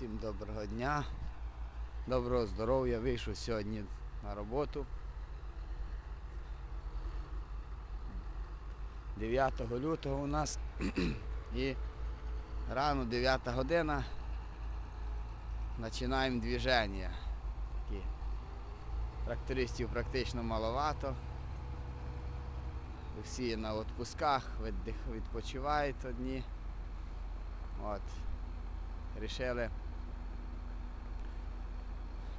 Всім доброго дня, доброго здоров'я. Вийшов сьогодні на роботу. 9 лютого у нас і рано 9 година починаємо движення. Трактористів практично маловато. Всі на відпусках, відпочивають одні. От. Рішили.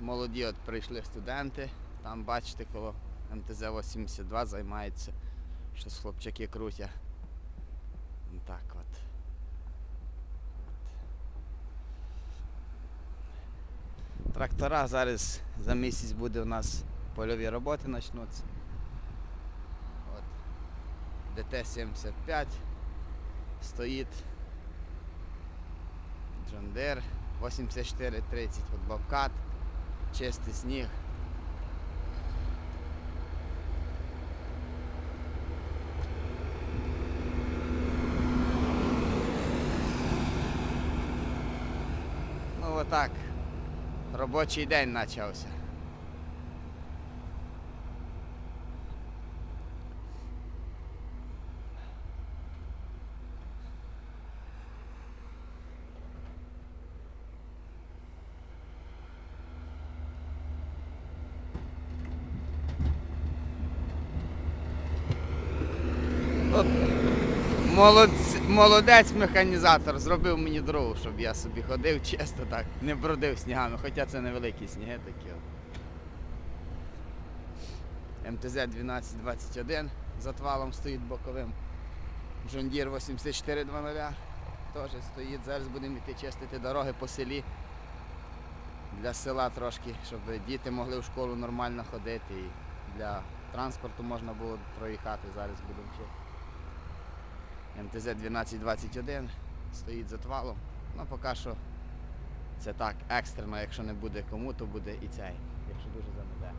Молоді от прийшли студенти. Там бачите, коло МТЗ-82 займаються. Щось хлопчаки крутять. Так от. Трактора зараз за місяць буде у нас польові роботи почнуться. От. ДТ-75 стоїть. Джондер 8430, от Бобкат, чистый снег. Ну вот так, Рабочий день начался. От Молодець, молодець механізатор зробив мені дорогу, щоб я собі ходив чисто так, не бродив снігами, хоча це невеликі сніги такі. МТЗ 1221 з отвалом стоїть боковим. Джондір 8420 теж стоїть. Зараз будемо йти чистити дороги по селі. Для села трошки, щоб діти могли в школу нормально ходити і для транспорту можна було проїхати. Зараз будемо чистити. МТЗ 1221 стоїть з отвалом. Ну поки що це так, екстрено, якщо не буде кому, то буде і цей, якщо дуже замеде.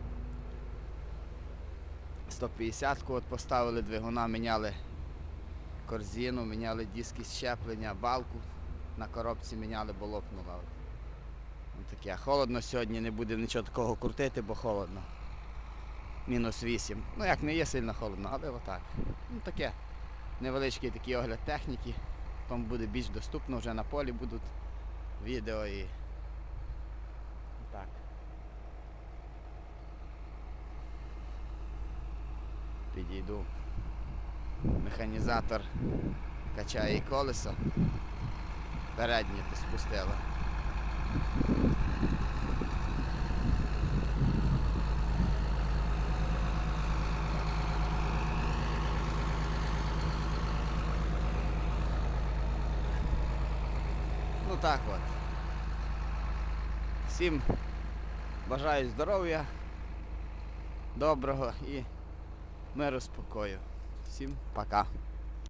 150-ку от поставили двигуна, міняли корзину, міняли диски щеплення, балку на коробці міняли, бо лопнула. Таке. Холодно сьогодні, не буде нічого такого крутити, бо холодно. Мінус 8. Ну як не є сильно холодно, але отак. Ну таке невеличкий такий огляд техніки. Там буде більш доступно, вже на полі будуть відео і так. Підійду. Механізатор качає колесо. Переднє ти спустила. Ну так от. Всім бажаю здоров'я, доброго і миру спокою. Всім пока.